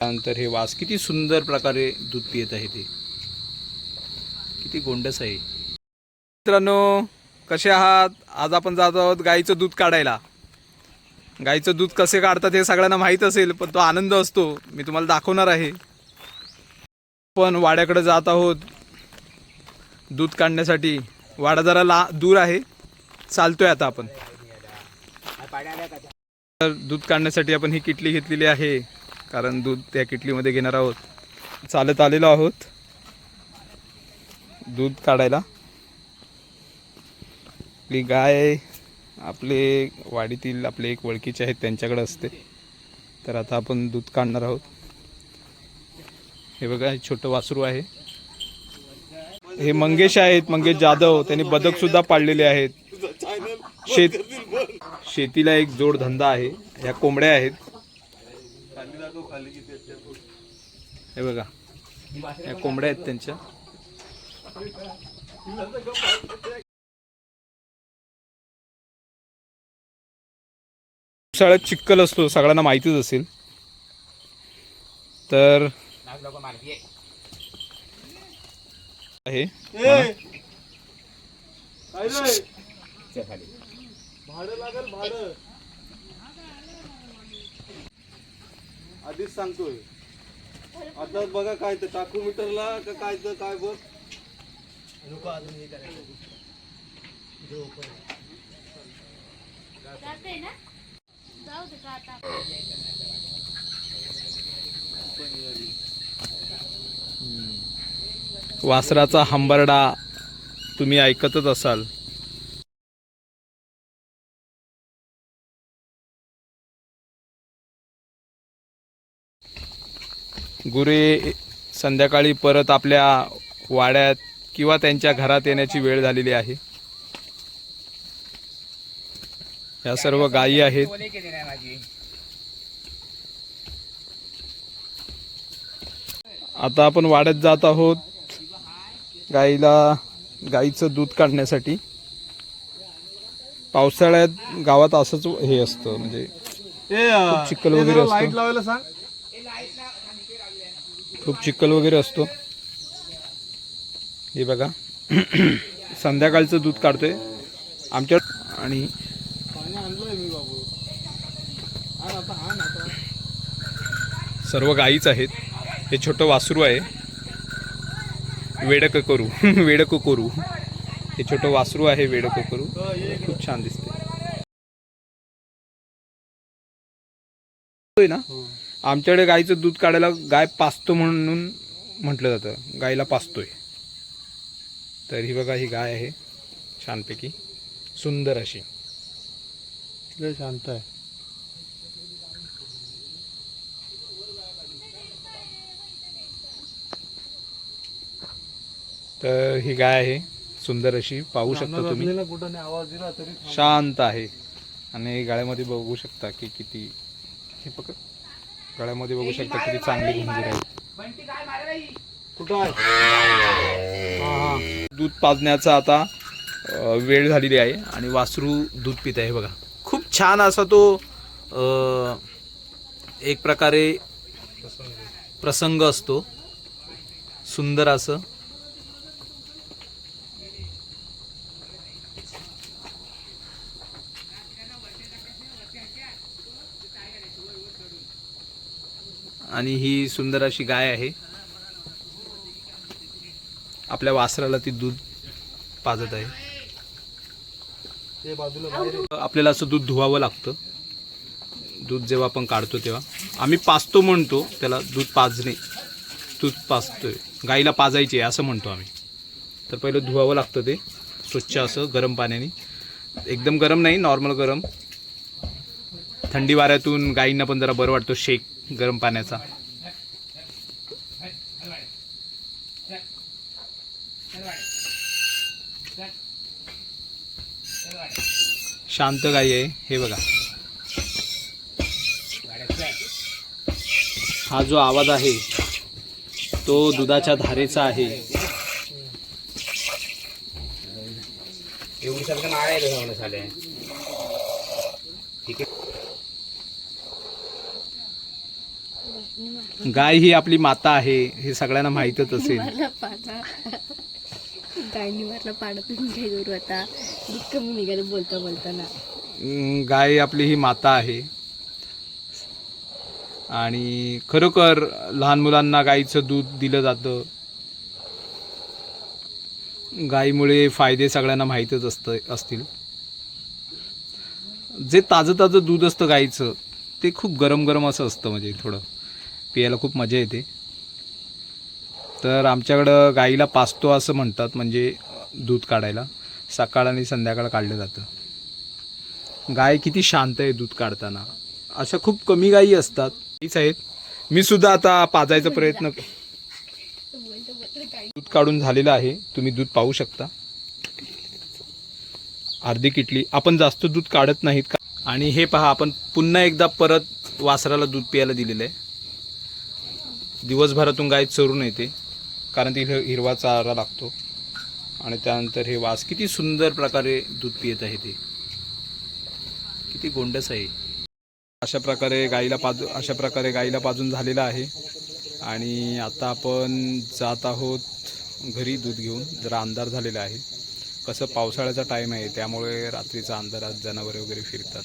त्यानंतर हे वास किती सुंदर प्रकारे दूध पियत आहे ते. किती गोंडस आहे. मित्रांनो कसे आहात? आज आपण जात आहोत गाईचं दूध काढायला. गाईचं दूध कसे काढतात हे सगळ्यांना माहीत असेल पण तो आनंद असतो. मी तुम्हाला दाखवणार आहे. पण वाड्याकडे जात आहोत. दूध काढण्यासाठी वाडा जरा ला दूर आहे. चालतोय आता आपण. तर दूध काढण्यासाठी आपण ही किटली घेतलेली आहे. कारण दूध त्या किटलीमध्ये घेणार आहोत. चालत आलेलो आहोत. दूध काढायला. आपली गाय आपले वाडीतील आपले एक वळखीचे आहेत त्यांच्याकडे असते. तर आता आपण दूध काढणार आहोत. हे बघा छोटं वासरू आहे. हे मंगेश आहेत मंगेश जाधव. त्यांनी बदक सुद्धा पाळलेले आहेत. शेत शेतीला एक जोड धंदा आहे. ह्या कोंबड्या आहेत. हे बघा. या कोंबड्या आहेत त्यांच्या. पावसाळ्यात चिक्कल असतो सगळ्यांना माहितीच असेल. तर आहे भाडं लागेल भाडं. आधीच सांगतोय. आता बघा काय तर टाकू मीटरला का काय तर काय बघ. जाते ना? जाऊ दे का आता? वासराचा हंबरडा तुम्ही ऐकतच असाल. गुरे संध्याकाळी परत आपल्या वाड्यात किंवा त्यांच्या घरात येण्याची वेळ झालेली आहे. या सर्व गायी आहेत. आता आपण वाड्यात जात आहोत गाईला गाईचं दूध काढण्यासाठी. पावसाळ्यात गावात असंच हे असतं म्हणजे चिखल वगैरे असतो. खूप चिखल वगैरे असतो. हे बघा. संध्याकाळचं दूध काढतोय. आमच्या आणि सर्व गाईच आहेत. हे छोटं वासरू आहे. वेडक करू. वेडक करू. हे छोटं वासरू आहे वेडक करू. खूप छान दिसते ना? हो. आमच्याकडे गाईचं दूध काढायला गाय पाचतो म्हणून म्हटलं जातं. गायला पाचतोय. तर ही बघा ही गाय आहे छानपैकी. सुंदर अशी. लय शांत आहे. तर ही गाय आहे. सुंदर अशी. पाहू शकता तुम्ही. कुठं आवाज दिला तरी. शांत आहे. आणि गाळ्यामध्ये बघू शकता की किती हे पकड. गळ्यामध्ये बघू शकता किती चांगली गुंजीर आहे. कुठं आहे? दूध पाजण्याचा आता वेळ झालेली आहे आणि वासरू दूध पित आहे बघा. खूप छान असा तो एक प्रकारे प्रसंग असतो. सुंदर असं. आणि ही सुंदर अशी गाय आहे. आपल्या वासराला ती दूध पाजत आहे. आपल्याला असं दूध धुवावं लागतं. दूध जेव्हा आपण काढतो तेव्हा. आम्ही पाजतो म्हणतो त्याला दूध पाजणे दूध पाजतोय. गाईला पाजायचे असं म्हणतो आम्ही. तर पहिलं धुवावं लागतं ते स्वच्छ असं गरम पाण्याने. एकदम गरम नाही नॉर्मल गरम. थंडी वाऱ्यातून गाईंना पण जरा बरं वाटतो शेक गरम पाण्याचा. शांत गाई आहे हे बघा. हा जो आवाज आहे तो दुधाच्या धारेचा आहे. एवढी गाय ही आपली माता आहे हे सगळ्यांना माहीतच असेल. मारला पाना गायनी मारला पाना तुम्ही काय करू आता? दूध कमी निघालं बोलता बोलताना. अं, गाय आपली ही माता आहे. आणि खरोखर लहान मुलांना गाईचं दूध दिलं जातं. गाईमुळे फायदे सगळ्यांना माहीतच असतं असतील. जे ताजं ताजं दूध असतं गाईचं ते खूप गरम गरम असं असतं म्हणजे थोडं. पियायला खूप मजा येते. तर आमच्याकडं गाईला पाचतो असं म्हणतात म्हणजे दूध काढायला. सकाळ आणि संध्याकाळ काढलं जातं. गाय किती शांत आहे दूध काढताना. अशा खूप कमी गायी असतात. हीच आहेत. मी सुद्धा आता पाजायचा प्रयत्न दूध काढून झालेलं आहे. तुम्ही दूध पाहू शकता. अर्धी किटली. आपण जास्त दूध काढत नाहीत का? आणि हे पहा आपण पुन्हा एकदा परत वासराला दूध प्यायला दिलेलं आहे. दिवसभरातून गाय चरून येते. कारण तिला हिरवा चारा लागतो. आणि त्यानंतर हे वास किती सुंदर प्रकारे दूध पियत आहे ते. किती गोंडस आहे. अशा प्रकारे गाईला पाजू अशा प्रकारे गाईला पाजून झालेला आहे. आणि आता आपण जात आहोत घरी दूध घेऊन. जरा अंधार झालेला आहे. कसं पावसाळ्याचा टाईम आहे त्यामुळे रात्रीचा अंधारात जनावरे वगैरे फिरतात.